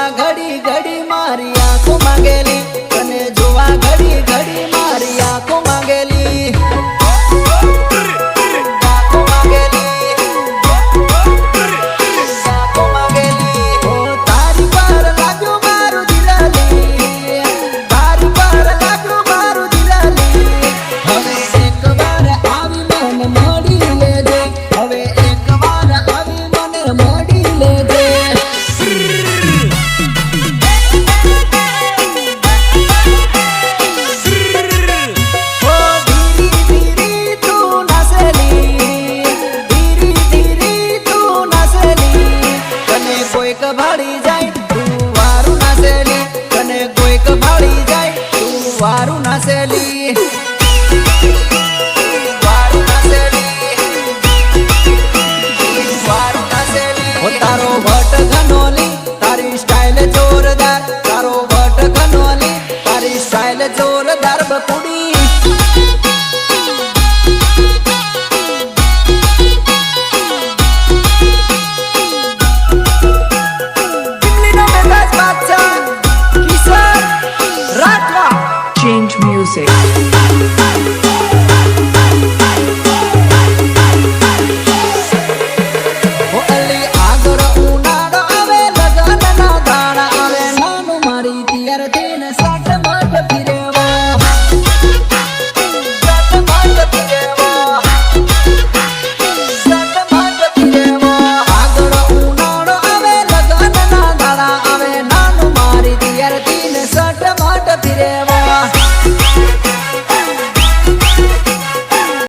જોવા ઘડી ઘડી મારી આંખો માંગેલી. અને જોવા ઘડી વટ ઘનોલી તારી સ્ટાઇલ જોરદાર. તારો વટ ઘનોલી તારી સ્ટાઇલ જોરદાર. બકુડી